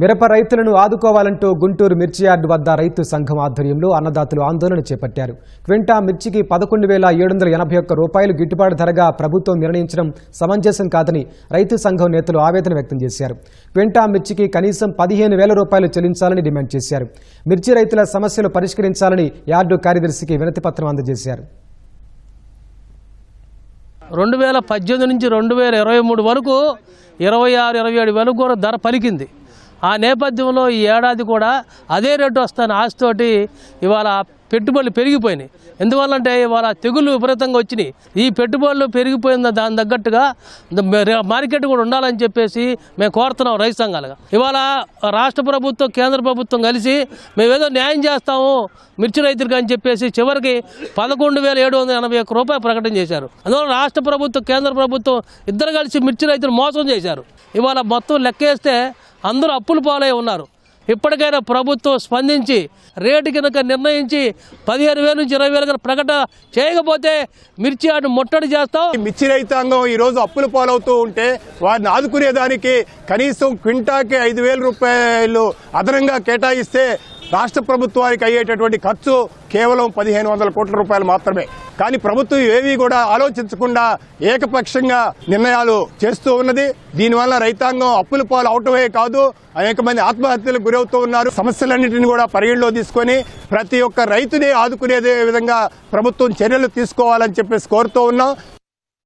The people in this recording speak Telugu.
మిరప రైతులను ఆదుకోవాలంటూ గుంటూరు మిర్చి యార్డు వద్ద రైతు సంఘం ఆధ్వర్యంలో అన్నదాతలు ఆందోళన చేపట్టారు. క్వింటా మిర్చికి పదకొండు వేల ఏడు వందల ఎనభై ఒక్క రూపాయలు గిట్టుబాటు ధరగా ప్రభుత్వం నిర్ణయించడం సమంజసం కాదని రైతు సంఘం నేతలు ఆవేదన వ్యక్తం చేశారు. క్వింటా మిర్చికి కనీసం పదిహేను వేల రూపాయలు చెల్లించాలని డిమాండ్ చేశారు. మిర్చి రైతుల సమస్యలు పరిష్కరించాలని యార్డు కార్యదర్శికి వినతిపత్రం అందజేశారు. రెండు వేల పద్దెనిమిది నుంచి రెండు వేల ఇరవై మూడు వరకు ఇరవై ఆరు ఇరవై ఏడు వేలకు కూడా ధర పలికింది. ఆ నేపథ్యంలో ఈ ఏడాది కూడా అదే రేటు వస్తాను ఆశతోటి ఇవాళ పెట్టుబడులు పెరిగిపోయినాయి. ఎందువల్లంటే ఇవాళ తెగుళ్ళు విపరీతంగా వచ్చినాయి. ఈ పెట్టుబడులు పెరిగిపోయిన దాని తగ్గట్టుగా మార్కెట్ కూడా ఉండాలని చెప్పేసి మేము కోరుతున్నాం రైతు సంఘాలుగా. ఇవాళ రాష్ట్ర ప్రభుత్వం కేంద్ర ప్రభుత్వం కలిసి మేము ఏదో న్యాయం చేస్తాము మిర్చి రైతులకు అని చెప్పేసి చివరికి పదకొండు వేల ఏడు వందల ఎనభై ఒక్క రూపాయలు ప్రకటన చేశారు. అందువల్ల రాష్ట్ర ప్రభుత్వం కేంద్ర ప్రభుత్వం ఇద్దరు కలిసి మిర్చి రైతులు మోసం చేశారు. ఇవాళ మొత్తం లెక్కేస్తే అందరూ అప్పులు పాలై ఉన్నారు. ఇప్పటికైనా ప్రభుత్వం స్పందించి రేటు కనుక నిర్ణయించి పదిహేను వేల నుంచి ఇరవై వేల కనుక ప్రకటన చేయకపోతే మిర్చి ఆట ముట్టడి చేస్తాం. మిర్చి రైతాంగం ఈరోజు అప్పులు పాలవుతూ ఉంటే వారిని ఆదుకునేదానికి కనీసం క్వింటాకి ఐదు వేల రూపాయలు అదనంగా కేటాయిస్తే రాష్ట్ర ప్రభుత్వానికి అయ్యేటటువంటి ఖర్చు కేవలం పదిహేను వందల కోట్ల రూపాయలు మాత్రమే. కానీ ప్రభుత్వం ఏవి కూడా ఆలోచించకుండా ఏకపక్షంగా నిర్ణయాలు చేస్తూ ఉన్నది. దీనివల్ల రైతాంగం అప్పుల పాలు అవటమే కాదు. అనేక మంది ఆత్మహత్యలకు గురవుతూ ఉన్నారు. సమస్యలన్నింటినీ కూడా పరిగణలో తీసుకొని ప్రతి ఒక్క రైతుని ఆదుకునేదే విధంగా ప్రభుత్వం చర్యలు తీసుకోవాలని చెప్పేసి కోరుతూ ఉన్నాం.